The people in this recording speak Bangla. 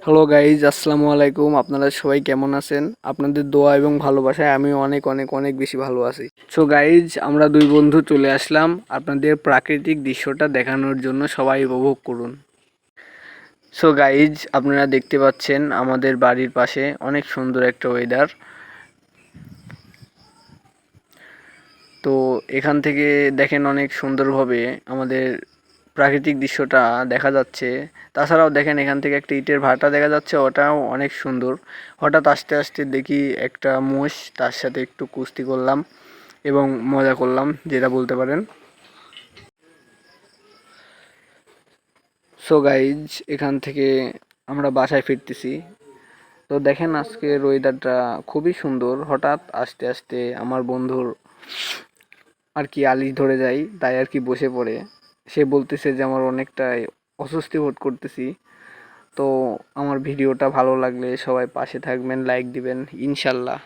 হ্যালো গাইজ আসসালামু আলাইকুম। আপনারা সবাই কেমন আছেন? আপনাদের দোয়া এবং ভালোবাসায় আমি অনেক অনেক অনেক বেশি ভালো আছি। সো গাইজ আমরা দুই বন্ধু চলে আসলাম আপনাদের প্রাকৃতিক দৃশ্যটা দেখানোর জন্য সবাই উপভোগ করুন। সো গাইজ আপনারা দেখতে পাচ্ছেন আমাদের বাড়ির পাশে অনেক সুন্দর একটা ওয়েদার তো এখান থেকে দেখেন অনেক সুন্দরভাবে আমাদের প্রাকৃতিক দৃশ্যটা দেখা যাচ্ছে। তাছাড়াও দেখেন এখান থেকে একটা ইটের ভাটা দেখা যাচ্ছে, ওটাও অনেক সুন্দর। হঠাৎ আসতে আসতে দেখি একটা মোষ, তার সাথে একটু কুস্তি করলাম এবং মজা করলাম, যেটা বলতে পারেন। সো গাইজ এখান থেকে আমরা বাসায় ফিরতেছি। তো দেখেন আজকের ওয়েদারটা খুবই সুন্দর। হঠাৎ আস্তে আস্তে আমার বন্ধুর আর কি আলিশ ধরে যায়, তাই আর কি বসে পড়ে। সে বলতেছে যে আমার অনেকটাই অস্বস্তি বোধ করতেছি। তো আমার ভিডিওটা ভালো লাগলে সবাই পাশে থাকবেন লাইক দিবেন, ইনশাল্লাহ।